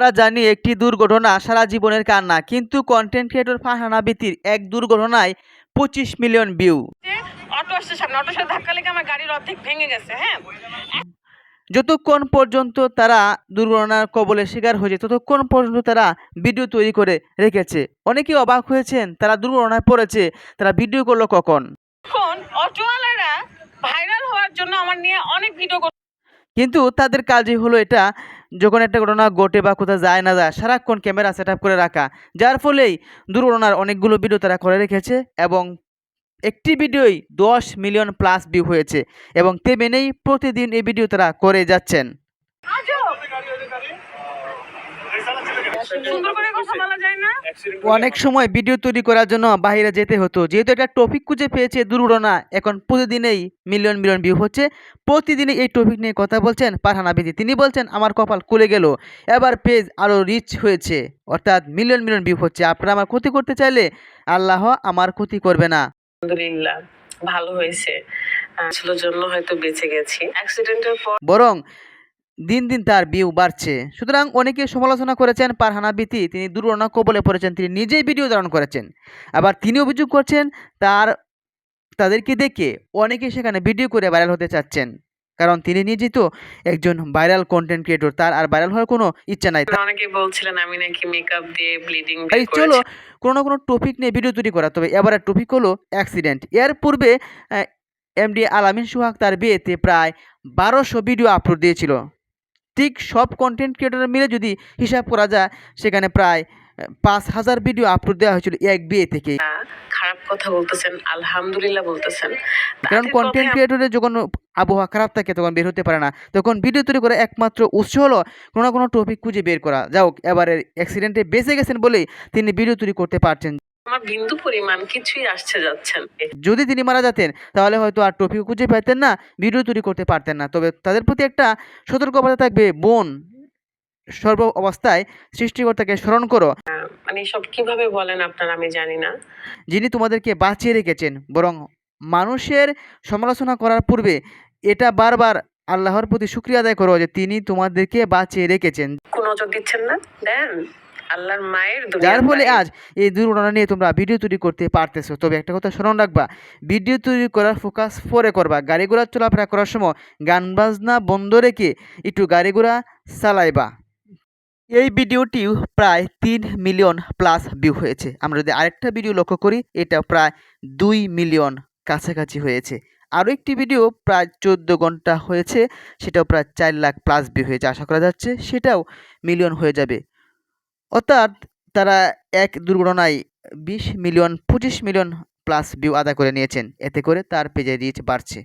আমরা জানি একটি দুর্ঘটনা সারা জীবনের কান্না। কিন্তু কন্টেন্ট ক্রিয়েটর ফারহানা বিতির এক দুর্ঘটনায় পঁচিশ মিলিয়ন ভিউ। অটো আসছে সামনে অটোর সাথে ধাক্কা লেগে আমার গাড়ির অর্ধেক ভেঙে গেছে হ্যাঁ? যতক্ষণ পর্যন্ত তারা দুর্ঘটনার কবলে শিকার হয়েছে ততক্ষণ পর্যন্ত তারা ভিডিও তৈরি করে রেখেছে। অনেকেই অবাক হয়েছেন তারা দুর্ঘটনায় পড়েছে তারা ভিডিও করল কখন? অটোওয়ালারা ভাইরাল হওয়ার জন্য আমার নিয়ে অনেক ভিডিও কিন্তু তাদের কাজই হলো এটা, যখন একটা ঘটনা ঘটে বা কোথাও যায় না যায়, সারাক্ষণ ক্যামেরা সেট করে রাখা। যার ফলেই দুর্ঘটনার অনেকগুলো ভিডিও তারা করে রেখেছে এবং একটি ভিডিওই দশ মিলিয়ন প্লাস ভিউ হয়েছে এবং তেমনি প্রতিদিন এই ভিডিও তারা করে যাচ্ছেন সুন্দর করে কথা বলা যায় না অনেক সময় ভিডিও তৈরি করার জন্য বাইরে যেতে হতো। যেহেতু একটা টপিক খুঁজে পেয়েছে দুর্ঘটনা এখন প্রতিদিনেই মিলিয়ন মিলিয়ন ভিউ হচ্ছে। প্রতিদিনই এই টপিক নিয়ে কথা বলছেন পারহানা বিধি তিনি বলছেন আমার কপাল খুলে গেল। এবার পেজ আরও রিচ হয়েছে। অর্থাৎ মিলিয়ন মিলিয়ন ভিউ হচ্ছে। আপনারা আমার ক্ষতি করতে চাইলে আল্লাহ আমার ক্ষতি করবে না। আলহামদুলিল্লাহ ভালো হয়েছে। আসলে জন্য হয়তো বেঁচে গেছি। অ্যাক্সিডেন্টের পর বরং দিন দিন তার ভিউ বাড়ছে। সুতরাং অনেকে সমালোচনা করেছেন পারহানা বিতি তিনি দুর্ঘটনা কবলে পড়েছেন তিনি নিজেই ভিডিও ধারণ করেছেন। আবার তিনি অভিযোগ করছেন তার তাদেরকে দেখে অনেকে সেখানে ভিডিও করে ভাইরাল হতে চাচ্ছেন। কারণ তিনি নিজেই তো একজন ভাইরাল কন্টেন্ট ক্রিয়েটর তার আর ভাইরাল হওয়ার কোনো ইচ্ছা নাই। অনেকে বলছিলেন আমি নাকি মেকআপ দিয়ে ব্লিডিং তাই চলো কোনো না কোনো টপিক নিয়ে ভিডিও তৈরি করা। তবে এবারের টপিক হলো অ্যাক্সিডেন্ট এর পূর্বে এমডি আলামিন সুহাগ তার বিয়েতে প্রায় বারোশো ভিডিও আপলোড দিয়েছিল। ঠিক সব কন্টেন্ট ক্রিয়েটর মিলে যদি হিসাব করা যায় সেখানে প্রায় পাঁচ হাজার ভিডিও আপলোড দেওয়া হয়েছিল এক বিয়ে থেকে খারাপ কথা বলতেছেন আলহামদুলিল্লাহ বলতেছেন। কারণ কন্টেন্ট ক্রিয়েটরের যখন আবহাওয়া খারাপ থাকে তখন বের হতে পারে না। তখন ভিডিও তৈরি করা একমাত্র উৎস হলো কোনো না কোনো টপিক খুঁজে বের করা। যাও এবারে অ্যাক্সিডেন্টে বেঁচে গেছেন বলেই তিনি ভিডিও তৈরি করতে পারছেন। আমার বিন্দু পরিমাণ কিছুই আসছে যাচ্ছেন যদি তিনি মারা যেতেন তাহলে হয়তো আর টপিক খুঁজে পেতেন না ভিডিও তৈরি করতে পারতেন না। তবে তাদের প্রতি একটা সতর্কবার্তা থাকবে বোন। সর্ব অবস্থায় সৃষ্টিকর্তাকে স্মরণ করো। মানে সব কীভাবে বলেন আপনারা আমি জানি না। যিনি তোমাদেরকে বাঁচিয়ে রেখেছেন বরং মানুষের সমালোচনা করার পূর্বে এটা বারবার আল্লাহর প্রতি শুক্রিয়া আদায় করো যে তিনি তোমাদেরকে বাঁচিয়ে রেখেছেন। কোনো নজর দিচ্ছেন না? দেন। আল্লাহর মায়ের যার ফলে আজ এই দুর্ঘটনা নিয়ে তোমরা ভিডিও তৈরি করতে পারতেছো। তবে একটা কথা স্মরণ রাখবা ভিডিও তৈরি করার ফোকাস পরে করবা। গাড়ি ঘোড়া চলাফেরা করার সময় গান বাজনা বন্ধ রেখে একটু গাড়ি ঘোড়া চালাইবা। এই ভিডিওটি প্রায় তিন মিলিয়ন প্লাস ভিউ হয়েছে। আমরা যদি আরেকটা ভিডিও লক্ষ্য করি এটা প্রায় দুই মিলিয়ন কাছাকাছি হয়েছে। আরও একটি ভিডিও প্রায় চোদ্দ ঘণ্টা হয়েছে সেটাও প্রায় চার লাখ প্লাস ভিউ হয়েছে। আশা করা যাচ্ছে সেটাও মিলিয়ন হয়ে যাবে। অর্থাৎ তারা এক দুর্ঘটনায় বিশ মিলিয়ন, পঁচিশ মিলিয়ন প্লাস ভিউ আদায় করে নিয়েছেন। এতে করে তার পেজে রিচ বাড়ছে।